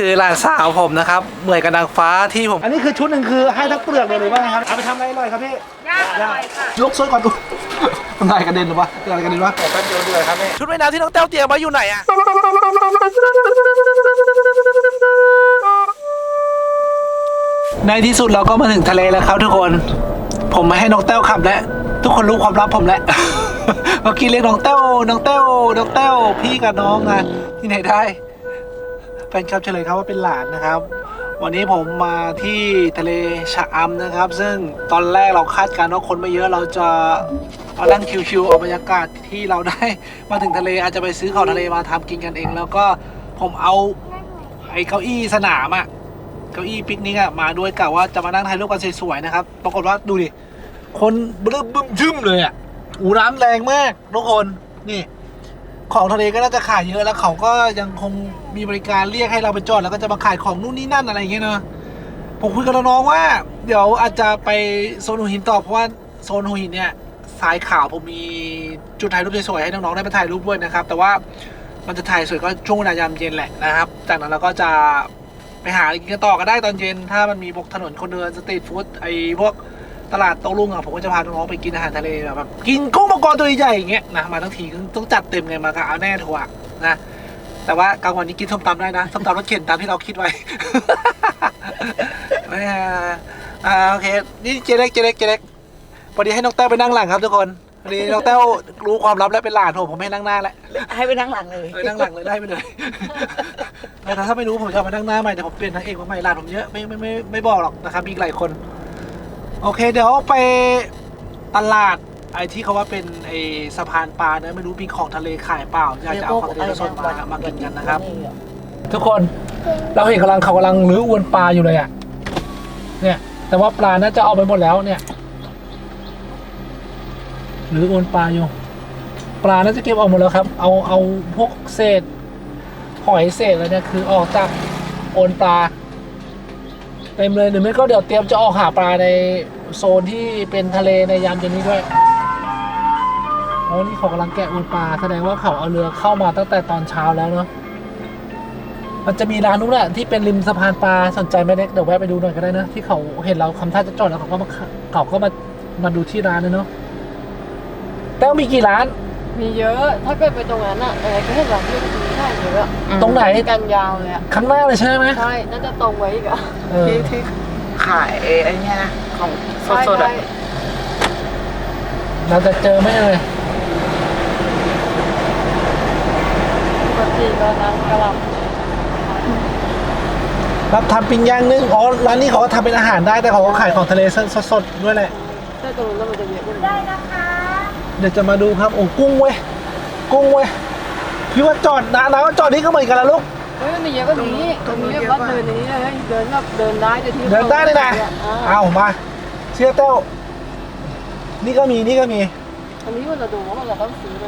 คือหลานสาวผมนะครับ เหมือนกับนางฟ้าที่ผม อันนี้คือชุดหนึ่งคือให้ทั้งเปลือกเลยหรือว่าไงครับ เอาไปทำอะไรอร่อยครับพี่ย่างอร่อยค่ะยกซวยก่อนดูมันได้กระเด็นหรือวะเกิดอะไรกระเด็นวะแป๊บเดียวเดือดครับพี่ชุดว่ายน้ำที่น้องแต้วเตรียมไว้อยู่ไหนอะในที่สุดเราก็มาถึงทะเลแล้วครับทุกคน ผมมาให้น้องแต้วขับแล้ว ทุกคนรู้ความลับผมแล้ว เมื่อกี้เรียกน้องแต้วน้องแต้วน้องแต้วพี่กับน้องนะที่ไหนได้แฟนคลับเฉลยครับว่าเป็นหลานนะครับ วันนี้ผมมาที่ทะเลชะอำนะครับ ซึ่งตอนแรกเราคาดการณ์ว่าคนไม่เยอะเราจะมานั่งชิวๆเอาบรรยากาศที่เราได้มาถึงทะเลอาจจะไปซื้อของทะเลมาทำกินกันเอง แล้วก็ผมเอาไอ้เก้าอี้สนามอะเก้าอี้ปิกนิกอะมาด้วยกะว่าจะมานั่งถ่ายรูปกันสวยๆนะครับปรากฏว่าดูดิคนเริ่มบึ้มชึมเลยอะอูน้ำแรงมากทุกคนนี่ ของทะเลก็น่าจะขายเยอะแล้วเขาก็ยังคง มีบริการเรียกให้เราไปจอดแล้วก็จะมาขายของนู่นนี่นั่นอะไรอย่างเงี้ยเนอะผมคุยกับน้องๆว่า เดี๋ยวอาจจะไปโซนหัวหินต่อเพราะว่าโซนหัวหินเนี่ยสายข่าวผมมีจุดถ่ายรูปสวยๆให้น้องๆได้มาถ่ายรูปด้วยนะครับ แต่ว่ามันจะถ่ายสวยก็ช่วงเวลายามเย็นแหละนะครับ จากนั้นเราก็จะไปหาอะไรกินกันต่อก็ได้ตอนเย็น ถ้ามันมีพวกถนนคนเดินสตรีทฟู้ดไอ้พวกตลาดโต้รุ่งอะผมก็จะพาน้องๆไปกินอาหารทะเลแบบกินกุ้งมังกรตัวใหญ่ๆอย่างเงี้ยนะมาทั้งทีต้องจัดเต็มไงมากับเอาแน่ถั่วนะ แต่ว่ากลางวันนี้กินส้มตำได้นะส้มตำรสเข็นตามที่เราคิดไว้ไม่อ่าอ่าโอเค นี่เจเล็กเจเล็กเจเล็กพอดีให้น้องแต้วไปนั่งหลังครับทุกคนพอดีน้องแต้วรู้ความลับแล้วเป็นหลานผมผมให้นั่งหน้าแหละให้ไปนั่งหลังเลยเออนั่งหลังเลยได้ไปเลยแต่ถ้าไม่รู้ผมจะเอามานั่งหน้าใหม่แต่ผมเปลี่ยนนางเอกมาใหม่หลานผมเยอะไม่ไม่ไม่ไม่บอกหรอกนะครับมีอีกหลายคน โอเค เดี๋ยวไปตลาด ไอ้ที่เขาว่าเป็นไอ้สะพานปลาเนอะไม่รู้มีของทะเลขายเปล่าอยากจะเอาของทะเลสดมามากินกันนะครับ ทุกคนเราเห็นกำลังเขากำลังรื้ออวนปลาอยู่เลยอะเนี่ย แต่ว่าปลาน่าจะเอาไปหมดแล้วเนี่ยหรืออวนปลาอยู่ปลาน่าจะเก็บออกหมดแล้วครับ เอาเอาพวกเศษหอยเศษอะไรเนี่ยคือออกจากโอนปลาเต็มเลยหรือไม่ก็เดี๋ยวเตรียมจะออกหาปลาในโซนที่เป็นทะเลในยามเย็นนี้ด้วยโอ้นี่เขากำลังแกะโอนปลาแสดงว่าเขาเอาเรือเข้ามาตั้งแต่ตอนเช้าแล้วเนาะมันจะมีร้านนู้นแหละที่เป็นริมสะพานปลาสนใจไหมเด็กเดี๋ยวแวะไปดูหน่อยก็ได้นะที่เขาเห็นเราคำท่าจะจอดแล้วเขาก็มาเขาก็มามาดูที่ร้านเลยเนาะแต้วมีกี่ร้าน มีเยอะถ้าเกิดไปตรงนั้นอะเออก็เห็นแบบที่มีได้เยอะตรงไหนกันยาวเลยอะข้างหน้าเลยใช่ไหมใช่น่าจะตรงไว้อีกอะเออที่ที่ขายไอ้เนี่ยนะของสดๆใช่อะเราจะเจอไหมเลย ปกติก็นั่งกระหลรับทำปิ้งย่างนึ่งอ๋อร้านนี้เขาก็ทำเป็นอาหารได้ แต่เขาก็ขายของทะเลสดๆด้วยแหละำถ้าตรงนั้นมันจะเยอะกว่านี้เดี๋ยวจะมาดูครับ โอ้กุ้งเว้ย กุ้งเว้ย พี่ว่าจอดนะนะว่าจอดนี่ก็เหมือนกันละลูก เฮ้ยมันมีเยอะกว่านี้ตรงนี้แบบว่าเดินอย่างนี้เลยเดินแบบเดินได้แต่ที่เดินได้เลยนะอ่าเอามา เชื่อเต้า นี่ก็มี นี่ก็มี อันนี้มันเราดูว่ามันเราต้องซื้อไป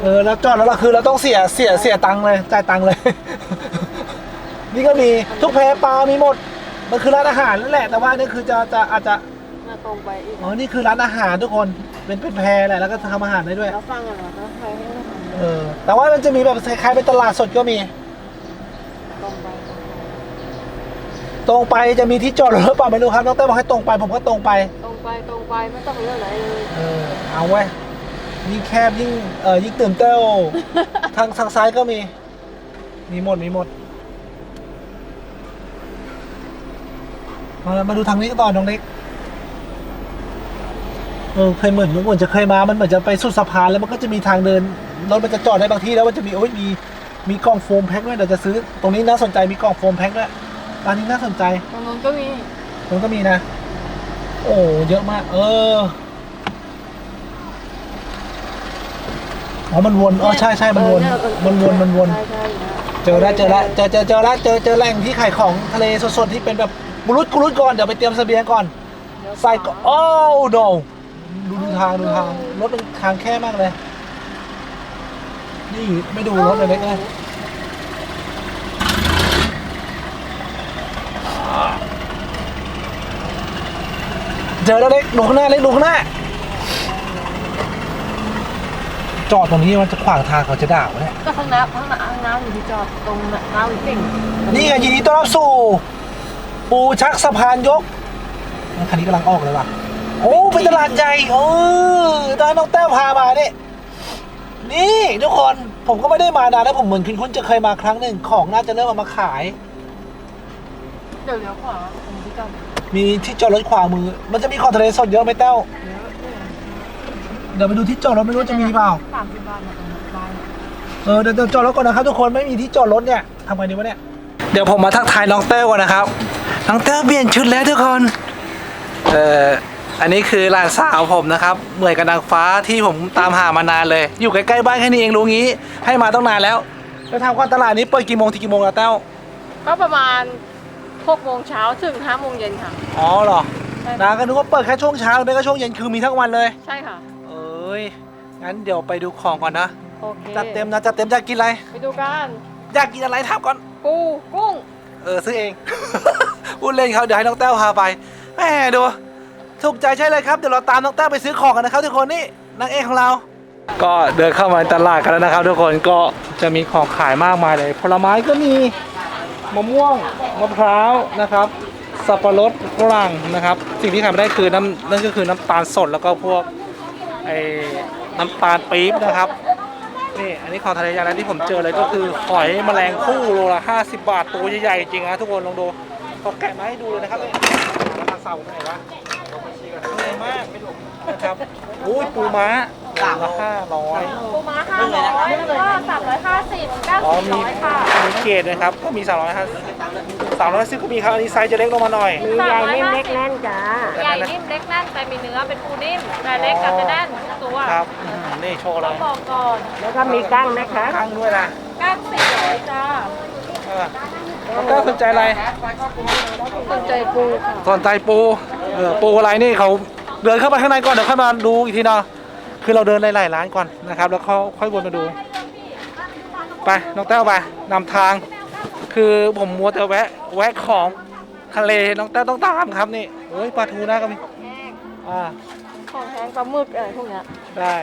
เลยเออแล้วจอดแล้วเราคือเราต้องเสียเสียเสียตังค์เลยจ่ายตังค์เลย นี่ก็มีทุกแพปลามีหมด มันคือร้านอาหารนั่นแหละ แต่ว่านี่คือจะจะอาจจะมาตรงไปอีกอ๋อนี่คือร้านอาหารทุกคนเป็นเป็นแพแหละแล้วก็ทำอาหารได้ด้วย แล้วฟังกันเหรอแล้วใครให้เราทำเออ แต่ว่ามันจะมีแบบคล้ายๆเป็นตลาดสดก็มี ตรงไปตรงไปจะมีที่จอดรถหรือเปล่าไม่รู้ครับน้องเต้บอกให้ตรงไปผมก็ตรงไป ตรงไปตรงไปไม่ต้องเลือกไหนเลย เออเอาไว้ย ยิ่งแคบยิ่งเออยิ่งตื่นเต้นทางทางซ้ายก็มี มีหมดมีหมด มามาดูทางนี้กันต่อน้องเล็กเออเคยเหมือนเหมือนจะเคยมา มันเหมือนจะไปสุดสะพานแล้วมันก็จะมีทางเดินรถมันจะจอดได้บางที่แล้วมันจะมีโอ้ยมีมีกล่องโฟมแพ็คด้วยเดี๋ยวจะซื้อ ตรงนี้น่าสนใจมีกล่องโฟมแพ็คด้วยร้านนี้น่าสนใจตรงนู้นก็มีตรงนั้นก็มีนะ โอ้เยอะมาก เออ อ๋อมันวนอ๋อใช่ใช่มันวน เออเยมันวนมันวน ใช่ใช่นะเจอแล้วเจอแล้วเจอเจอเจอแล้วเจอเจอแหล่งที่ขายของทะเลสดๆที่เป็นแบบกุรุตกุรุตก่อนเดี๋ยวไปเตรียมเสบียงก่อน ใส่ก่อนโอ้โดดูดูทางดูทางรถมันทางแคบมากเลย นี่ไม่ดูรถเลยเล็กเลยเจอแล้วเล็กดูข้างหน้าเล็กดูข้างหน้า จอดตรงนี้มันจะขวางทางเขาจะด่าวะเนี่ย ก็ข้างน้ำข้างน้ำข้างน้ำอยู่ที่จอดตรงน้ำเก่งนี่ไงยินดีต้อนรับสู่ ปูชักสะพานยกคันนี้กำลังออกเลยว่ะ โอ้เป็นตลาดใหญ่เออตอนน้องแต้วพามาเนี่ยนี่ทุกคนผมก็ไม่ได้มานานแล้วผมเหมือนคุ้นๆจะเคยมาครั้งหนึ่งของน่าจะเริ่มเอามาขาย เดี๋ยวเลี้ยวขวาตรงที่จอดมีที่จอดรถขวามือ มันจะมีของทะเลสดเยอะไหมแต้วเยอะ เนี่ยเดี๋ยวไปดูที่จอดรถไม่รู้จะมีเปล่าสามสิบบาทนะตรงนั้นได้เออเดี๋ยวเดี๋ยวจอดรถก่อนนะครับทุกคนไม่มีที่จอดรถเนี่ยทำไงดีวะเนี่ยเดี๋ยวผมมาทักทายน้องเต้วก่อนนะครับน้องเต้วเปลี่ยนชุดแล้วทุกคนเอ่ออันนี้คือหลานสาวผมนะครับเหมือนกับนางฟ้าที่ผมตามหามานานเลย อยู่ใกล้ๆบ้านแค่นี้เองรู้งี้ ให้มาต้องนานแล้วแล้วทำความตลาดนี้เปิดกี่โมงถึงกี่โมงล่ะเต้วก็ประมาณหกโมงเช้าถึงห้าโมงเย็นค่ะ อ๋อเหรอใช่นาก็นึกว่าเปิดแค่ช่วงเช้าไม่ก็ช่วงเย็นคือมีทั้งวันเลย ใช่ค่ะเอ้ย งั้นเดี๋ยวไปดูของก่อนนะ โอเคจัดเต็มนะ จัดเต็มจะกินอะไร ไปดูกันอยากกินอะไรถามก่อน ปูกุ้ง เออซื้อเอง พูดเล่นเขาเดี๋ยวให้น้องแต้วพาไปแหมดูถูกใจใช่เลยครับเดี๋ยวเราตามน้องแต้วไปซื้อของกันนะครับทุกคนนี่นางเอกของเรา ก็เดินเข้ามาในตลาดกันแล้วนะครับ ทุกคนก็จะมีของขายมากมายเลยผลไม้ก็มีมะม่วงมะพร้าวนะครับ สับปะรดฝรั่งนะครับ สิ่งที่ขายไม่ได้คือน้ำนั่นก็คือน้ำตาลสดแล้วก็พวก ไอ้น้ำตาลปี๊บนะครับนี่อันนี้ของทะเลอย่างนั้นที่ผมเจอเลยก็คือหอยแมลงคู่โลละ50 บาทตัวใหญ่ๆจริงนะทุกคนลองดูเขาแกะมาให้ดูเลยนะครับราคาเสาไหนวะใหญ่มากนะครับอุ้ยปูม้า ตัวละห้าร้อยปูม้าห้าร้อยแล้วก็สามร้อยห้าสิบเก้าอ๋อสิบมีร้อยค่ะมีเกรดนะครับ ก็มี350 350ก็มีครับ อันนี้ไซส์จะเล็กลงมาหน่อย มีใหญ่นิ่มเล็กแน่นจ้าใหญ่นิ่มเล็กแน่นแต่มีเนื้อเป็นปูนิ่มแต่เล็กกับจะแน่นตัวครับอืมนี่โชว์เลต้องยบอกก่อนแล้วก็มีกั้งนะคะ ข้างด้วยนะก้านสี่ร้อยจ้าเออแล้วก็สนใจอะไร สนใจปูค่ะสนใจปู เออปูอะไรนี่เขาเดินเข้าไปข้างในก่อนเดี๋ยวค่อยมาดูอีกทีเนาะ คือเราเดินหลายๆร้านก่อนนะครับ แล้วเขาค่อยวนมาดู ไปน้องแต้วไปนำทาง คือผมมัวแต่แวะ แวะของทะเลน้องแต้วต้องตามครับนี่โอ้ยปลาทูนะก็มีอ่าของแห้งปลาหมึกอะไรพวกเนี้ยได้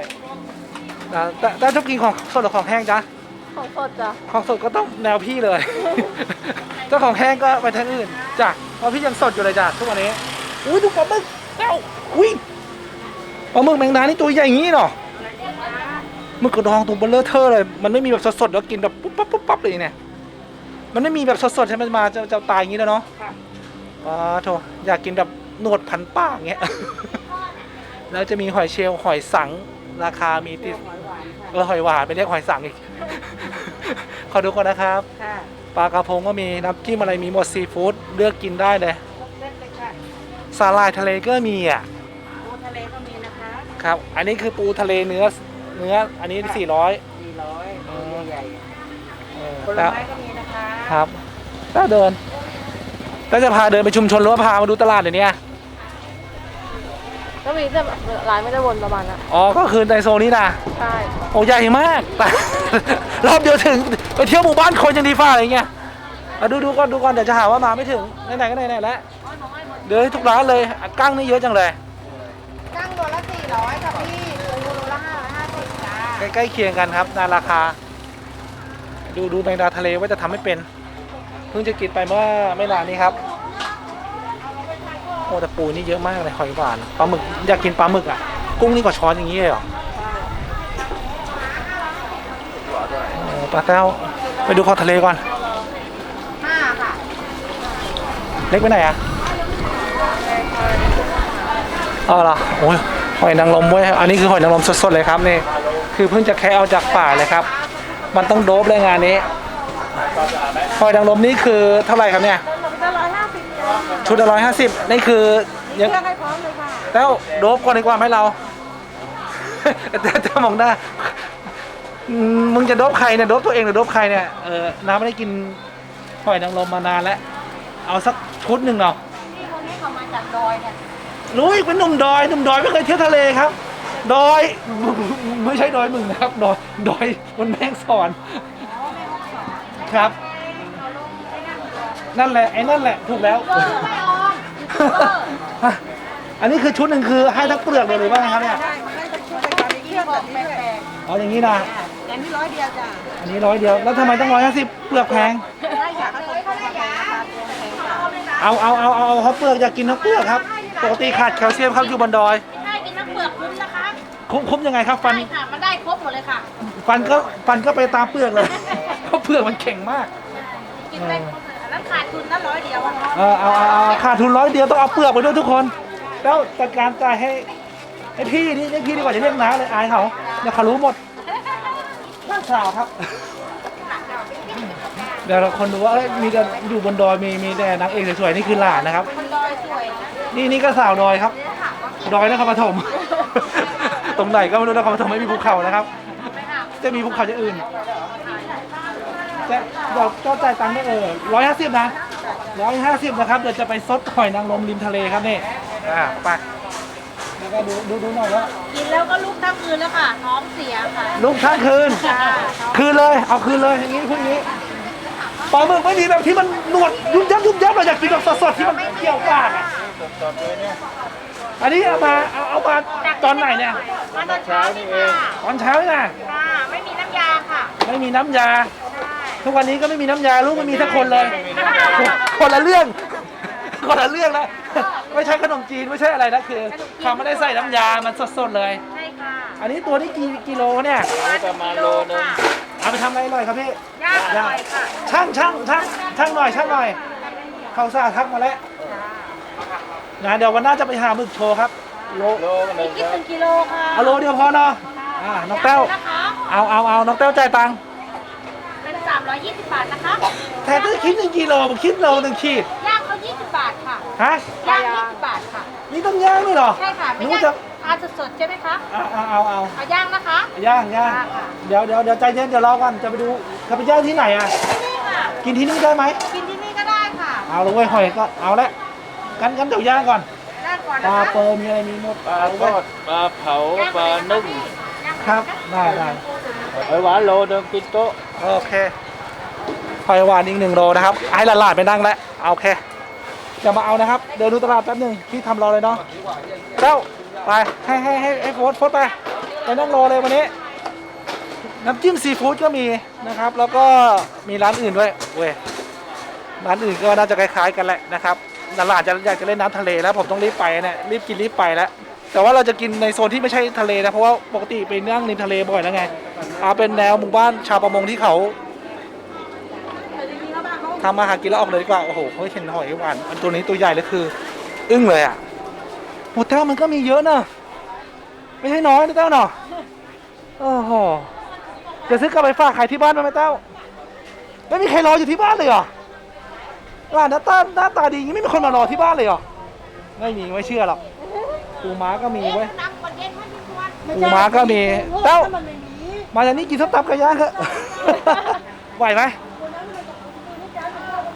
แต่แต่แต่ชอบกินของสดหรือของแห้งจ๊ะของสดจ้ะของสดก็ต้องแนวพี่เลยเจ้าของแห้งก็ไปทางอื่นจ้ะเพราะพี่ยังสดอยู่เลยจ้ะทุกวันนี้อุ้ยดูปลาหมึกเอ้าอุ้ย ปลาหมึกแมงดานี่ตัวใหญ่อย่างนี้เนาะหมึกกระดองตัวเบลเลอร์เทอร์เลย มันไม่มีแบบสดๆแล้วกินแบบปุ๊บปั๊บปุ๊บปั๊บเลยเนี่ย มันไม่มีแบบสดๆใช่ไหมมาจะจะตายอย่างนี้แล้วเนาะว้าโถอยากกินแบบหนวดพันปากเงี้ย แล้วจะมีหอยเชลล์หอยสัง ราคามีติดเออหอยหวานไปเรียกหอยสังอีก ขอดูก่อนนะครับค่ะปลากระพงก็มีน้ำจิ้มอะไรมีหมดซีฟู้ดเลือกกินได้เลยสาหร่ายทะเลก็มีอะ คะครับ อันนี้คือปูทะเลเนื้อเนื้ออันนี้ 400 สี่ร้อยอืมใหญ่เออๆผลแล้วไม้ก็มีนะคะครับแล้วเดินแล้วจะพาเดินไปชุมชนหรือว่าพามาดูตลาดเดี๋ยวนี้ก็มีแต่ร้านไม่ได้วนประมาณนั้นอ๋อ ก็คือในโซนนี้นะ ใช่ โอ้ใหญ่มากแต่รอบเดียวถึงไปเที่ยวหมู่บ้านคนยังดีฟ้าอะไรเงี้ยเอาดูดูก่อนดูก่อนเดี๋ยวจะหาว่ามาไม่ถึงไหนๆก็ไหนๆแล้วเดินให้ทุกร้านเลยอะกั้งนี่เยอะจังเลย กั้งตัวละสี่ร้อยค่ะพี่ปูโลละห้าร้อยห้าสิบจ้า ใกล้ๆเคียงกันครับในราคา ดูดูแมงดาทะเลว่าจะทำให้เป็น เพิ่งจะกินไปเมื่อไม่นานนี้ครับโอ้แต่ปูนี่เยอะมากเลยหอยหวานปลาหมึกอยากกินปลาหมึกอะกุ้งนี่กว่าช้อนอย่างนี้เลยเหรอปลาแต้วไปดูของทะเลก่อนเล็กไปไหนอะอ๋อเหรอโอ้ยหอยนางรมเว้ยอันนี้คือหอยนางรมสดๆเลยครับนี่ คือเพิ่งจะแคะเอาจากป่าเลยครับ มันต้องโดบเลยงานนี้หอยนางรมนี่คือเท่าไหร่ครับเนี่ยจะร้อยห้าสิบจ้าชุดละร้อยห้าสิบนี่คือยัง เลือกให้พร้อมเลยค่ะแล้วโดบก่อนดีกว่าให้เรา แต่แต่มองหน้าอืมมึงจะโดบใครเนี่ยโดบตัวเองหรือโดบใครเนี่ยเออน้ำไม่ได้กินหอยนางรมมานานแล้ว เอาสักชุดหนึ่งเนาะ ที่คนนี้เขามาจากดอยเนี่ยรู้อีกเป็นหนุ่มดอยหนุ่มดอยไม่เคยเที่ยวทะเลครับ ดอย ไม่ใช่ดอยมึงนะครับดอยดอยบนแม่งสอนครับ นั่นแหละไอ้นั่นแหละถูกแล้ว อันนี้คือชุดหนึ่งคือให้ทั้งเปลือกเลยหรือว่าไงครับเนี่ยใช่มันได้เป็นชุดเป็นการเที่ยวแบบแปลกเอาอย่างนี้นะอันนี้ร้อยเดียวจ้ะอันนี้ร้อยเดียวแล้วทำไมต้องร้อยห้าสิบเปลือกแพงได้ค่ะเขาส่งเขาได้ยาค่ะตัวแพงค่ะเอาเอาเอาเอาเขาเปลือกอยากกินทั้งเปลือกครับ ปกติขาดแคลเซียมครับอยู่บนดอย คุ้มคุ้มยังไงครับฟันใช่ค่ะมันได้ครบหมดเลยค่ะ ฟันก็ฟันก็ไปตามเปลือกเลยเพราะเปลือกมันแข็งมาก กินได้ครบเลยอันนั้นขาดทุนนะร้อยเดียวอะเออเอาเอาเอาขาดทุนร้อยเดียวต้องเอาเปลือกไปด้วยทุกคน แล้วจัดการจ่ายให้ให้พี่นี่ให้พี่ดีกว่าจะเรียกน้าเลยอายเขาเดี๋ยวเขารู้หมดน้าสาวครับ เดี๋ยวเราคนดูว่าเอ้ยมีแต่อยู่บนดอยมีมีแต่นางเอกสวยๆนี่คือหลานนะครับมันดอยสวยนะนี่นี่ก็สาวดอยครับ ดอยนครปฐม ตรงไหนก็ไม่รู้นครปฐมไม่มีภูเขานะครับ จะมีภูเขาอย่างอื่นจะเดี๋ยวก็จ่ายตังค์ได้เออร้อยห้าสิบนะร้อยห้าสิบนะครับ เดี๋ยวจะไปซดหอยนางรมริมทะเลครับนี่ อ่าไปแล้วก็ดูดูดูหน่อยว่ากินแล้วก็ลุกทั้งคืนแล้วค่ะ ท้องเสียค่ะลุกทั้งคืน ค่ะคืนเลย เอาคืนเลยอย่างนี้พูดอย่างนี้ปลาหมึกไม่มีแบบที่มันหนวดยุบยับยุบยับเราอยากกินแบบสดๆที่มันเกี่ยวปากอะอัน นี้เอามาเอาเอามาตอนไหนเนี่ยมาตอนเช้านี่ค่ะตอนเช้านี่นะค่ะไม่มีน้ำยาค่ะไม่มีน้ำยา ทุกวันนี้ก็ไม่มีน้ำยาลูกไม่มีสักคนเลย คนละเรื่อง คนละเรื่องนะไม่ใช่ขนมจีนไม่ใช่อะไรนะคือเขาไม่ได้ใส่น้ำยามันสดๆเลย ใช่ค่ะ อันนี้ตัวนี้กี่กิโลเนี่ยประมาณโลนึงเอาไปทำอะไรอร่อยครับพี่ย่างอร่อยค่ะช่างช่างช่างช่างหน่อยช่างหน่อยเขาสาทักมาแล้ว นะเดี๋ยววันหน้าจะไปหาหมึกโชว์ครับโลมีคิดเป็นกิโลค่ะเอาโลเดียวพอเนาะอ่าน้องแต้วนะคะเอาเอาเอาน้องแต้วจ่ายตังค์เป็น320 บาทนะคะแทนที่คิดหนึ่งกิโลผมคิดโลหนึ่งขีดย่างเขา20 บาทค่ะฮะย่าง20บาทค่ะ นี่ต้องย่างด้วยเหรอใช่ค่ะไม่รู้ย่างจะทานสดๆใช่ไหมคะเอาเอาเอาเอาเอาย่างนะคะย่างย่างย่างค่ะ เดี๋ยวเดี๋ยวเดี๋ยวใจเย็นเดี๋ยวรอก่อนจะไปดูจะไปย่างที่ไหนอะนี่ค่ะ กินที่นี่ได้ไหมกินที่นี่ก็ได้ค่ะ เอาเลยเว้ยหอยก็เอาละ กันกันเดี๋ยวย่างก่อน ย่างก่อนปนะลาคะเปอร์มีอะไรมีหมดปลาทอดปลาเผาย่างปลาไปเลยนึ่งย่างไปเลยครับได้ได้หอยหวานโลเดิมกินโต๊ะโอเคหอยหวานอีกหนึ่งโลนะครับให้หลานๆไปนั่งแล้วเอาโอเคเดี๋ยวมาเอานะครับ เดินดูตลาดแป๊บหนึงพี่ทำรอเลยเนาะเจ้าไปให้ให้ให้ให้โฟสโฟสไปไปนั่งรอเลยวันนี้ น้ำจิ้มซีฟู้ดก็มีนะครับ แล้วก็มีร้านอื่นด้วยเว้ยร้านอื่นก็น่าจะคล้ายๆกันแหละนะครับ หลานๆจะอยากจะเล่นน้ำทะเลแล้วผมต้องรีบไปเนี่ยรีบกินรีบไปแล้ว แต่ว่าเราจะกินในโซนที่ไม่ใช่ทะเลนะเพราะว่าปกติไปนั่งริมทะเลบ่อยแล้วไงเอาเป็นแนวหมู่บ้านชาวประมงที่เขาทำมาหากินแล้วออกเลยดีกว่าโอ้โหเขาเห็นหอยหวานอันตัวนี้ตัวใหญ่เลยคือ อึ้งเลยอะหมูเต้ามันก็มีเยอะนะไม่ใช่น้อยนะเต้าเนาะโอ้โหจะซื้อกลับไปฝากใครที่บ้านไหมเต้าไม่มีใครรออยู่ที่บ้านเลยเหรอ ว่าหน้าตาหน้าตาดีอย่างนี้ไม่มีคนมารอที่บ้านเลยเหรอ ไม่มีไม่เชื่อหรอกปูม้าก็มีเว้ยน้ำก่อนเย็นให้พี่ควรปูม้าก็มีเต้ามาจากนี้กินส้มตำไก่ย่างเถอะ ไหวไหม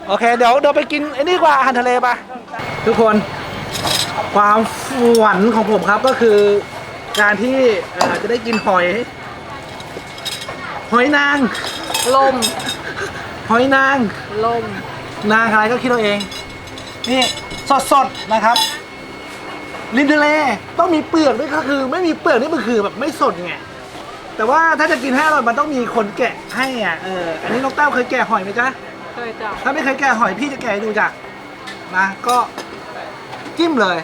โอเค เดี๋ยวเดี๋ยวไปกินไอ้นี่ดีกว่าอาหารทะเลปะทุกคนความฝันของผมครับก็คือ การที่เอ่อจะได้กินหอย หอยนาง ลม หอยนาง ลม นางอะไรก็คิดเอาเอง นี่สดๆนะครับริมทะเลต้องมีเปลือกด้วยก็คือ ไม่มีเปลือกนี่มันคือแบบไม่สดไงแต่ว่าถ้าจะกินให้อร่อยมันต้องมีคนแกะให้อะเอออันนี้น้องแต้วเคยแกะหอยไหมจ๊ะ เคยจ้ะถ้าไม่เคยแกะหอยพี่จะแกะให้ดูจ้ะนะก็จิ้มเลย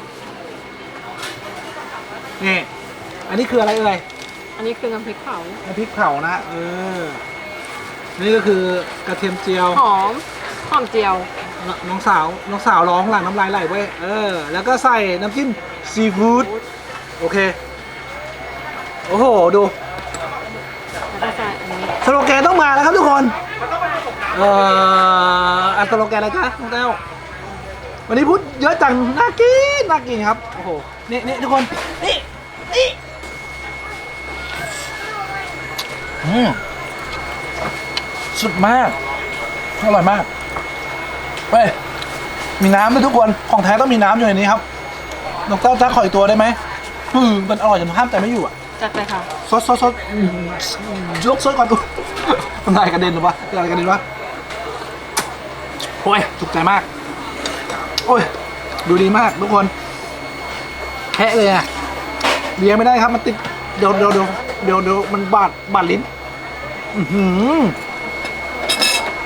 นี่อันนี้คืออะไรเอ่ยอันนี้คือน้ำพริกเผาน้ำพริกเผานะเออ นี่ก็คือกระเทียมเจียว หอม หอมเจียวนน้องสาวน้องสาวร้องหลังน้ำลายไหลเว้ยเออแล้วก็ใส่น้ำจิ้มซีฟู้ดโอเค โอ้โห ดูแล้วก็ใส่อันนี้สโลแกนต้องมาแล้วครับทุกคนเอ่ออันสโลแกนอะไรจ๊ะน้องแต้ววันนี้พูดเยอะจังน่ากินน่ากินครับโอ้โหนี่นี่ทุกคนนี่นี่อืมสุดมาก อร่อยมาก เฮ้ยมีน้ำด้วยทุกคน ของแท้ต้องมีน้ำอยู่ในนี้ครับนกเต้าจ้าขออีกตัวได้ไหมอืมมันอร่อยจนห้ามใจไม่อยู่อะ จัดไปค่ะ ซดซดซดอืมยกซดก่อนอุ๊ยมันได้กระเด็นหรือวะเกิดอะไรกระเด็นวะโอ้ยถูกใจมาก โอ้ย ดูดีมากทุกคนแคะเลยอะเลี้ยงไม่ได้ครับ มันติด เดี๋ยวเดี๋ยวเดี๋ยวเดี๋ยวเดี๋ยวมันบาดบาดลิ้น อือหือ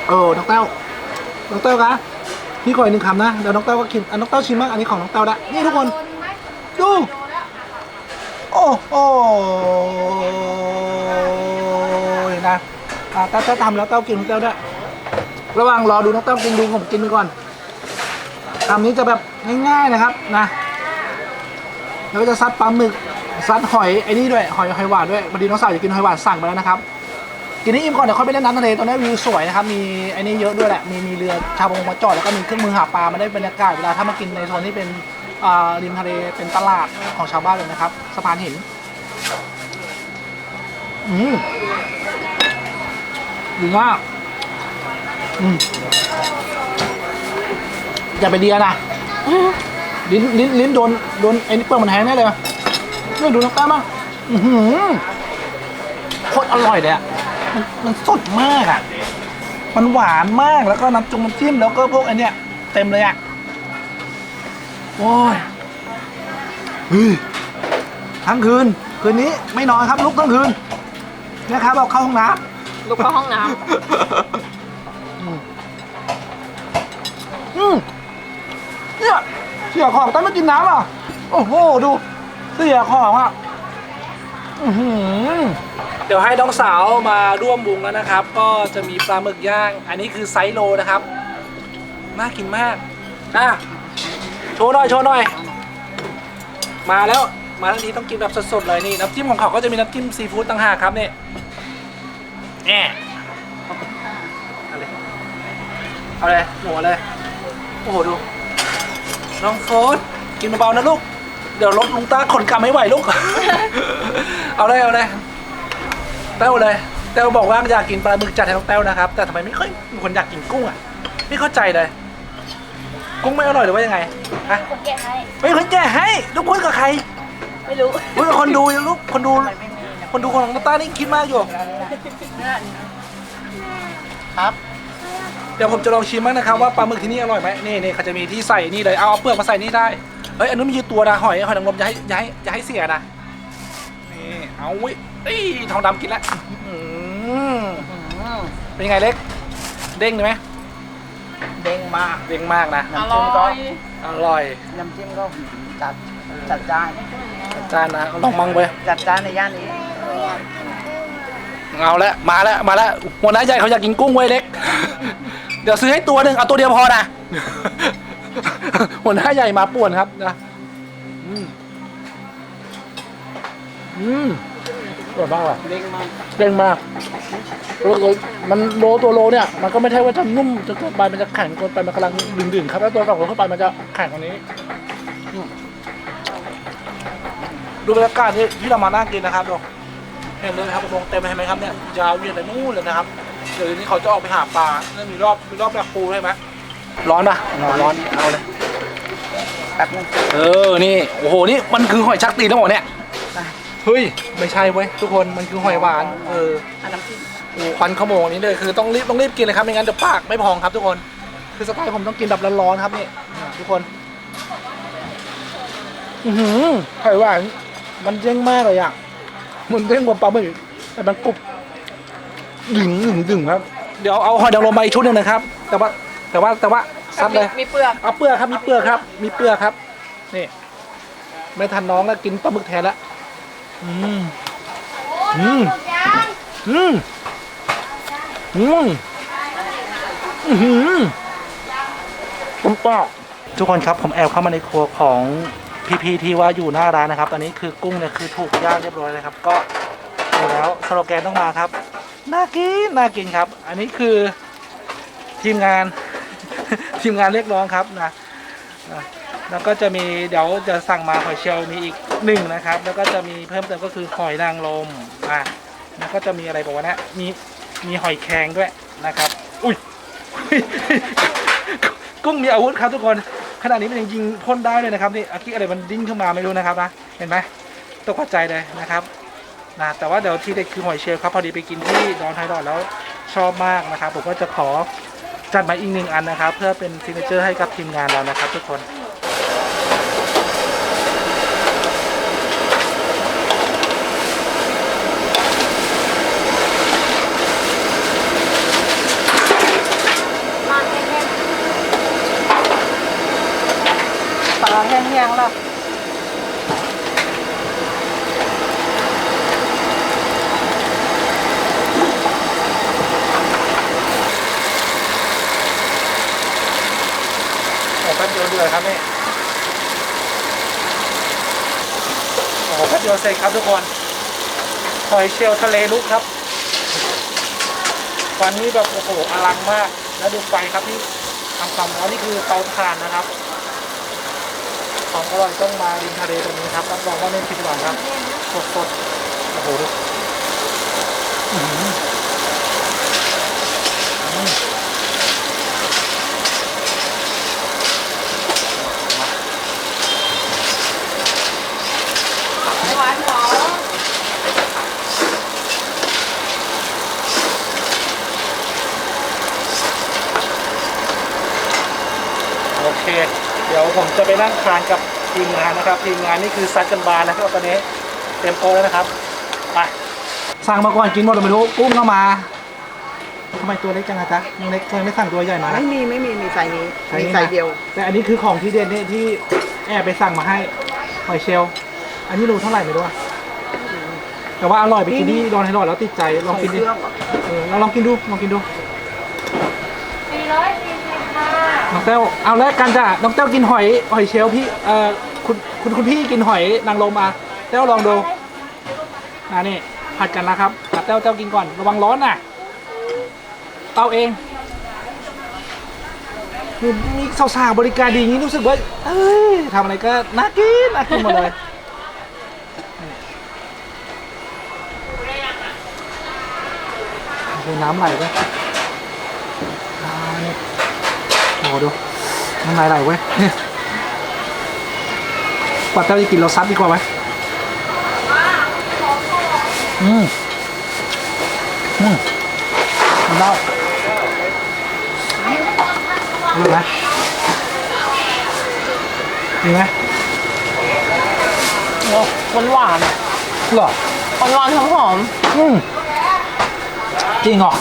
เออน้องเต้าน้องเต้าคะ พี่ขออีกหนึ่งคำนะเดี๋ยวน้องเต้าก็กินอันน้องเต้าชิมบ้างอันนี้ของน้องเต้าละนี่ทุกคน ดู โอ้โหนะอ่าเต้าเต้าทำแล้วเต้ากินของเต้าด้วยระหว่างรอดูน้องเต้ากินดูผมกินไปก่อนคำนี้จะแบบง่ายๆนะครับนะแล้วก็จะซัดปลาหมึกซัดหอยไอ้นี่ด้วยหอยหอยหวานด้วยพอดีน้องสาวจะกินหอยหวานสั่งไปแล้วนะครับ กินนี้อิ่มก่อนเดี๋ยวค่อยไปเล่นน้ำทะเลตรงนี้วิวสวยนะครับมีไอ้นี่เยอะด้วยแหละมีมีเรือชาวประมงมาจอดแล้วก็มีเครื่องมือหาปลามาได้บรรยากาศเวลาถ้ามากินในโซนที่เป็นริมทะเลเป็นตลาดของชาวบ้านเลยนะครับสะพานหินอืมดีมากอืมอย่าไปเดียนะลิ้นลิ้นลิ้นโดนโดนไอ้นี่เปลือกมันแห้งแน่เลยนี่ดูน้ำแป้งมั้งโคตรอร่อยเลยอะ มันมันสดมากอะ มันหวานมากแล้วก็น้ำจุงน้ำจิ้มแล้วก็พวกไอ้เนี่ยเต็มเลยอะ โอ้ยเฮ้ยทั้งคืน คืนนี้ไม่นอนครับลุกทั้งคืนนะครับเอาเข้าห้องน้ำลุกเข้าห้องน้อืมอืมเนี่ยเสียของต้องไม่กินน้ำอะ โอ้โห ดู เสียของอะ อื้อหือเดี๋ยวให้น้องสาวมาร่วมวงแล้วนะครับ ก็จะมีปลาหมึกย่าง อันนี้คือไซส์โลนะครับ น่ากินมากอะโชว์หน่อยโชว์หน่อย มาแล้วมาทั้งทีต้องกินแบบสดๆเลยนี่น้ำจิ้มของเขาก็จะมีน้ำจิ้มซีฟู้ดต่างหากครับนี่แอะเอาเลยเอาเลยหัวเลยโอ้โหดูน้องโฟสกินเบาๆนะลูก เดี๋ยวรถลุงตาขนกลับไม่ไหวลูก เอาเลยเอาเลยเต้าเลยเต้าบอกว่าอยากกินปลาหมึกจัดให้น้องเต้านะครับ แต่ทำไมไม่ค่อยมีคนอยากกินกุ้งอะ ไม่เข้าใจเลย กุ้งไม่อร่อยหรือว่ายังไงฮะำคนแกะให้ไม่มีคนแก่ให้ลูกคุยกับใคร ไม่รู้คุยกับคนดูอยู่ลูกคนดู คนดูของน้องต้านี่คิดมากอยู่ ครับเดี๋ยวผมจะลองชิมบ้างนะครับว่าปลาหมึกที่นี่อร่อยไหมนี่นี่เขาจะมีที่ใส่นี่เลยเอาเอาเปลือกมาใส่นี่ได้ เฮ้ยอันนู้นมีอยู่ตัวนะหอยหอยนางรมอย่าให้อย่าให้อย่าให้เสียนะนี่เอาเว้ยเอ้ยทองดำกินแล้วอื้อหือเป็นยังไงเล็ก เด้งไหมเด้งมากเด้งมากนะน้ำจิ้มก็อร่อยน้ำจิ้มก็จัดจัดจ้านจัดจานนะลองมังไปจัดจ้านในย่านนี้เอาละมาแล้วมาแล้วหัวหน้าใหญ่เขาอยากกินกุ้งไว้ยเล็ก เดี๋ยวซื้อให้ตัวหนึ่งเอาตัวเดียวพอนะ หัวหน้าใหญ่มาป่วนครับนะอืมอืมอร่อยมากว่ะเด้งมากเด้งมากแล้วก็มันโลตัวโลเนี่ย มันก็ไม่ใช่ว่าจะนุ่มจนเกินไปมันจะแข็งเกินไปมันกำลังดึงๆครับ แล้วตัวสองคนเข้าไปมันจะแข็งกว่านี้อืมดูบรรยากาศที่ที่เรามานั่งกินนะครับดูเห็นเลยครับประมงเต็มเลยเห็นไหมครับเนี่ยยาวเหยียดไปนู่นเลยนะครับเดี๋ยวนี้เขาจะออกไปหาปลาแล้วมีรอบมีรอบแบกปูใช่ไหม ร้อนปะร้อนร้อนเอาเลยแป๊บนึงเออนี่โอ้โหนี่มันคือหอยชักตีนแล้วเหรอเนี่ยเฮ้ยไม่ใช่เว้ยทุกคนมันคือหอยหวานเอออันน้ำจิ้มโอ้ควันขโมงนี้เลยคือต้องรีบต้องรีบกินเลยครับไม่งั้นเดี๋ยวปากไม่พองครับทุกคนคือสไตล์ผมต้องกินแบบร้อนๆครับนี่อ่าทุกคนอือหือหอยหวานมันเด้งมากเลยอะมันเด้งกว่าปลาหมึกแต่มันกรุบดึงดึงดึงครับ เดี๋ยวเอาหอยนางรมมาอีกชุดหนึ่งนะครับ แต่ว่า แต่ว่าแต่ว่าซัดเลยมีเปลือกเอาเปลือกครับมีเปลือกครับ มีเปลือกครับนี่ไม่ทันน้องแล้วกินปลาหมึกแทนละอืมอืมอืมอืมอือหือผมปอกทุกคนครับผมแอบเข้ามาในครัวของพี่ๆที่ว่าอยู่หน้าร้านนะครับตอนนี้คือกุ้งเนี่ยคือถูกย่างเรียบร้อยเลยครับ ก็ดูแล้วสโลแกนต้องมาครับน่ากินน่ากินครับ อันนี้คือทีมงาน ทีมงานเรียกร้องครับนะแล้วก็จะมีเดี๋ยวจะสั่งมาหอยเชลล์มีอีกหนึ่งนะครับ แล้วก็จะมีเพิ่มเติมก็คือหอยนางรมอะแล้วก็จะมีอะไรบอกว่านะมีมีหอยแครงด้วยนะครับ อุ้ยกุ้งมีอาวุธครับทุกคนขณะนี้มันยังยิงพ่นได้เลยนะครับนี่อากี้อะไรมันดิ้นขึ้นมาไม่รู้นะครับนะเห็นไหมตกใจเลยนะครับนะแต่ว่าเดี๋ยวที่เด็ดคือหอยเชลล์ครับพอดีไปกินที่ดอนไทยดอนแล้วชอบมากนะครับผมก็จะขอ จัดมาอีกหนึ่งอันนะครับ เพื่อเป็นซิกเนเจอร์ให้กับทีมงานเรานะครับ ทุกคนปลาแห้งๆแล้ว แป๊บเดียวเดือดครับนี่โอ้แป๊บเดียวเสร็จครับทุกคนหอยเชลทะเลลุกครับวันนี้แบบโอ้โหอลังมาก แล้วดูไฟครับนี่ทำความร้อนนี่คือเตาถ่านนะครับ ของอร่อยต้องมาริมทะเลตรงนี้ครับรับรองว่าไม่ผิดหวังครับสดๆโอ้โหดูอื้อหืออืม หวานหอม โอเค เดี๋ยวผม จะไปนั่งทานกับทีมงานนะครับ ทีมงานนี่คือซัดกันบานนะครับตอนนี้เต็มโต๊ะแล้วนะครับไปสั่งมาก่อนกินหมดเลยไม่รู้กุ้งเข้ามาทำไมตัวเล็กจังอะจ๊ะยังเล็กทำไมไม่สั่งตัวใหญ่มาไม่มีไม่มีมีไซส์นี้ไซส์นี้มีนะ ไซส์เดียว แต่อันนี้คือของที่เด่นนี่ที่แอบไปสั่งมาให้หอยเชลล์อันนี้รู้เท่าไหร่ไม่รู้อะแต่ว่าอร่อยไปกินที่โดนให้อร่อยแล้วติดใจลองกินดิเครื่องเหรอเออเราลองกินดูลองกินดู สี่ร้อยสี่สิบค่ะ น้องเต้วเอาแรกกันจ้ะน้องเต้วกินหอยหอยเชลล์พี่เอ่อคุณคุณคุณพี่กินหอยนางรมมาเต้วลองดูนะนี่ผัดกันนะครับอะเต้วเต้วกินก่อนระวังร้อนน่ะเต้าเองนี่มีสาวๆบริการดีอย่างนี้รู้สึกว่าเอ้ยทำอะไรก็น่ากินน่ากินหมดเลยนี่โอ้โหน้ำไหลไปอ่านี่ โอ้ดูน้ำลายไหลเว้ยเนี่ยกว่าเต้าจะกินเราซัดดีกว่าไหมอืมอืมมันเล่าอร่อยไหมดีไหมหวานหวานหรอหวานหวานหอมหอมอืมจริงเหรอ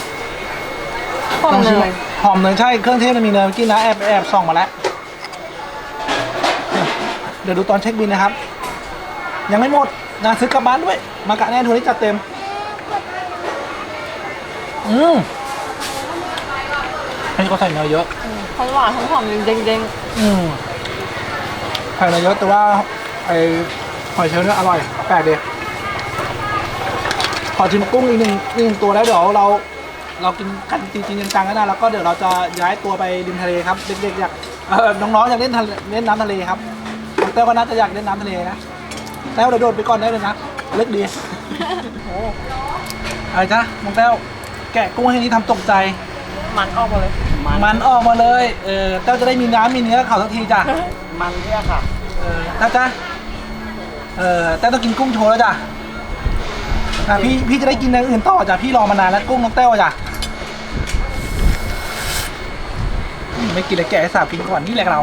หอมต้องเนชิมยห อมเนยใช่เครื่องเทศมันมีเนยเมื่อกี้นะแอบแอบส่องมาแล้ว เดี๋ยวดูตอนเช็คบินนะครับ ยังไม่หมดนะซื้อกลับบ้านด้วย มากะแน่ทัวร์นี้จัดเต็ม อืมอันนี้ก็ใส่เนยเยอะหวานหวานหอมหอมเด้งเด้งอืมใส่เนยเยอะแต่ว่าไอหอยเชลล์เนี่ยอร่อยแปลกดีขอชิมกุ้งอีกหนึ่งอีกหนึ่งตัวแล้วเดี๋ยวเรา เรากินกันจริงๆจังๆกันนะแล้วก็เดี๋ยวเราจะย้ายตัวไปริมทะเลครับเด็กๆอยากเออน้องๆอยากเล่นทะเลเล่นน้ำทะเลครับน้องแต้วก็น่าจะอยากเล่นน้ำทะเลนะแต้วเดี๋ยวโดดไปก่อนได้เลยนะเล็กดีโอ้อะไรจ๊ะน้องแต้วแกะกุ้งให้นี้ทำตกใจ มันออกมาเลย มันออกมาเลยเออแต้วจะได้มีน้ำมีเนื้อเขาสักทีจ้ะมันเนี่ยค่ะเออแต้วจ้ะเออแต้วต้องกินกุ้งโชว์แล้วจ้ะ อะพี่พี่จะได้กินอย่างอื่นต่อจ้ะพี่รอมานานแล้วกุ้งน้องแต้วจ้ะอืมไม่กินเลยแกะให้สาวกินก่อนนี่แหละเรา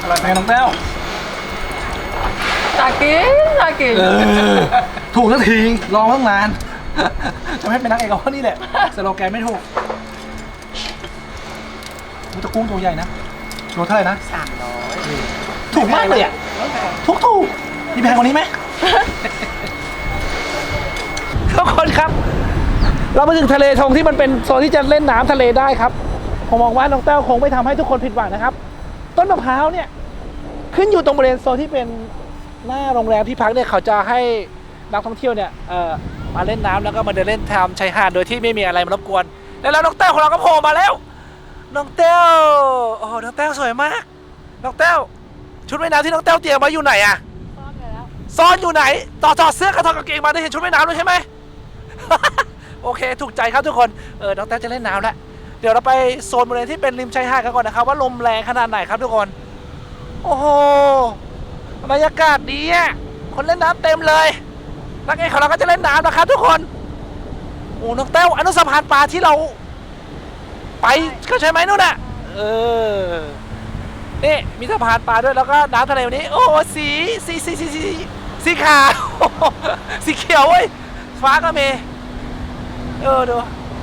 อร่อยไหมน้องแต้วตากินตากิน เออถูกสักทีรอตั้งนาน จะไม่เป็นนักเอกเอาเพราะนี่แหละสโลแกนไม่ถูกมันจะกุ้งตัวใหญ่นะโลเท่าไหร่นะสามร้อย ถูกมากเลยอะถูกถูกมีแพงกว่านี้ไหม ทุกคนครับ เรามาถึงทะเลทงที่มันเป็นโซนที่จะเล่นน้ำทะเลได้ครับ ผมมองว่าน้องแต้วคงไม่ทำให้ทุกคนผิดหวังนะครับ ต้นมะพร้าวเนี่ย ขึ้นอยู่ตรงบริเวณโซนที่เป็นหน้าโรงแรมที่พักเนี่ยเขาจะให้นักท่องเที่ยวเนี่ยเอ่อมาเล่นน้ำแล้วก็มาเดินเล่นทามชายหาดโดยที่ไม่มีอะไรมารบกวน แล้วแล้วน้องแต้วของเราก็โผล่มาแล้ว น้องแต้วโอ้โหน้องแต้วสวยมาก น้องแต้ว ชุดว่ายน้ำที่น้องแต้วเตรียมไว้อยู่ไหนอะซ่อนไปแล้วซ่อนอยู่ไหน ต่อจอดเสื้อกระทอกางเกงมาได้เห็นชุดว่ายน้ำด้วยใช่ไหม โอเค ถูกใจครับทุกคน เออ น้องแต้วจะเล่นน้ำแล้ว เดี๋ยวเราไปโซนบริเวณที่เป็นริมชายหาดกันก่อนนะครับว่าลมแรงขนาดไหนครับทุกคน โอ้โห บรรยากาศดีอะคนเล่นน้ำเต็มเลย นักเอกของเราก็จะเล่นน้ำนะครับทุกคน โอ้น้องแต้วอันนู้นสะพานปลาที่เรา ไปก็ใช่ไหมนู่นน่ะ เออ นี่มีสะพานปลาด้วยแล้วก็น้ำทะเลวันนี้ โอ้สีสีสีสีสีสีขาวสีเขียวเว้ยฟ้าก็มีเออดู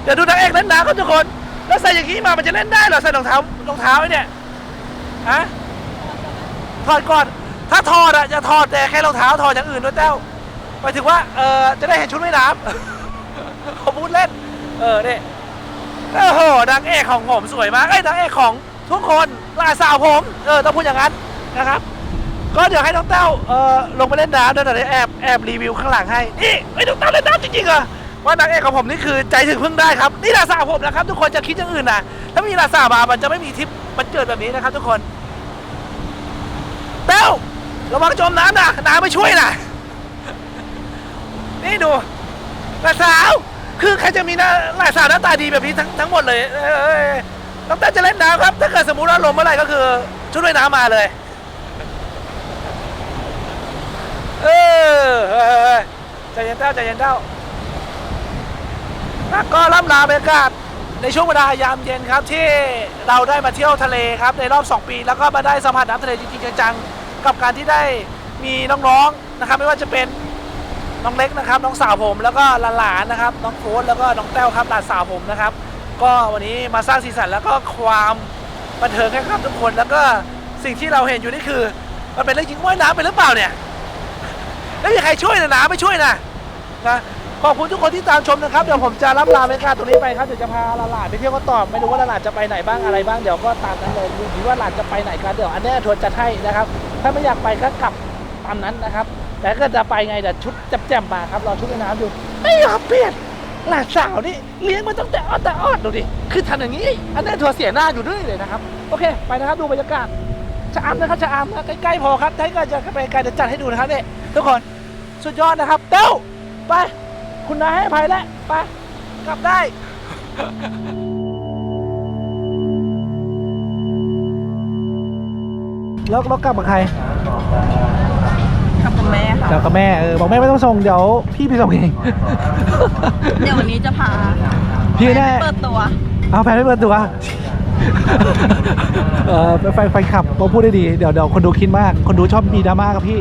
เดี๋ยวดูนางเอกเล่นน้ำครับทุกคน แล้วใส่อย่างนี้มามันจะเล่นได้เหรอใส่รองเท้ารองเท้าไอ้เนี่ยฮะถอดก่อนถ้าถอดอะจะถอดแต่แค่รองเท้าถอดอย่างอื่นด้วยแต้วหมายถึงว่าเออจะได้เห็นชุดว่ายน้ำเขาพูดเล่น เออเนี่ยโอ้โหนางเอกของผมสวยมากไอ้ยนางเอกของ ทุกคนลาสาวผมเออต้องพูดอย่างนั้นนะครับ ก็เดี๋ยวให้น้องเต้าเออลงไปเล่นน้ำเดี๋ยวเดี๋ยแอบแอบรีวิวข้างหลังให้นี่ไอ้ยน้องเต้าเล่นน้ำจริงๆเหรอว่านางเอกของผมนี่คือใจถึงเพึ่งได้ครับนี่ลาสาวผมนะครับ ทุกคนจะคิดอย่างอื่นนะถ้ามีลาสาวมามันจะไม่มีทริปมันเกิดแบบนี้นะครับ ทุกคนเต้าระวังจมน้ำนะน้ำไม่ช่วยนะนี่ดูลาสาวคือใครจะมีหน้าลาสาวหน้าตาดีแบบนี้ทั้งทั้งหมดเลย เอ้ยเอ้ยเอ้ยน้องเต้าจะเล่นน้ำครับ ถ้าเกิดสมมติว่าลมเมื่อไหร่ก็คือชุดว่ายน้ำมาเลย เออเออเออใจเย็นเต้าใจเย็นเต้าแล้วก็ล่ำลาบรรยากาศในช่วงเวลายามเย็นครับที่เราได้มาเที่ยวทะเลครับในรอบ 2 ปี แล้วก็มาได้สัมผัสน้ำทะเลจริงๆจังๆกับการที่ได้มีน้องๆนะครับ ไม่ว่าจะเป็นน้องเล็กนะครับ น้องสาวผมแล้วก็หลานๆนะครับ น้องโฟสแล้วก็น้องแต้วครับหลานสาวผมนะครับ ก็วันนี้มาสร้างสีสันแล้วก็ความบันเทิงให้กับทุกคน แล้วก็สิ่งที่เราเห็นอยู่นี่คือ มันเป็นเรื่องจริงว่ายน้ำไปหรือเปล่าเนี่ยไม่มีใครช่วยนะนะไม่ช่วยนะนะขอบคุณทุกคนที่ตามชมนะครับเดี๋ยวผมจะรับลาบรรยาตรงนี้ไปครับเดี๋ยวจะพาหลานๆไปเที่ยวก็ตอบไม่รู้ว่าหลานจะไปไหนบ้างอะไรบ้างเดี๋ยวก็ตามนั้นเลยดูดีว่าหลานจะไปไหนกันเดี๋ยวอันแน่ทวนจะให้นะครับ ถ้าไม่อยากไปก็กลับตามนั้นนะครับแต่ก็จะไปไงเดี๋ยวชุดแจ่มๆมาครับรอชุดว่ายน้ำดูไม่ยอมเปลี่ยน หลานสาวนี่เลี้ยงมาตั้งแต่อ้อนแต่อ้อนดูดิ คือทำอย่างนี้ อันแน่ทัวเสียหน้าอยู่ด้วยเลยนะครับ โอเค ไปนะครับดูบรรยากาศชะอำนะครับชะอำนะใกล้ๆพอครับถ้าเกิดจะไปไกลจะจัดให้ดูนะครับเนี่ยทุกคนสุดยอดนะครับ เต้าไป คุณนายให้อภัยแล้วไป กลับได้ แล้วเรากลับกับใคร คุณแม่ค่ะกลับกับแม่เออบอกแม่ไม่ต้องส่งเดี๋ยวพี่ไปส่งเอง เดี๋ยววันนี้จะพาพี่แน่เปิดตัว เอาแฟนไม่เปิดตัวเออแฟนแฟนขับมาพูดได้ดี เดี๋ยวเดี๋ยวคนดูคิดมาก คนดูชอบมีดราม่ากับพี่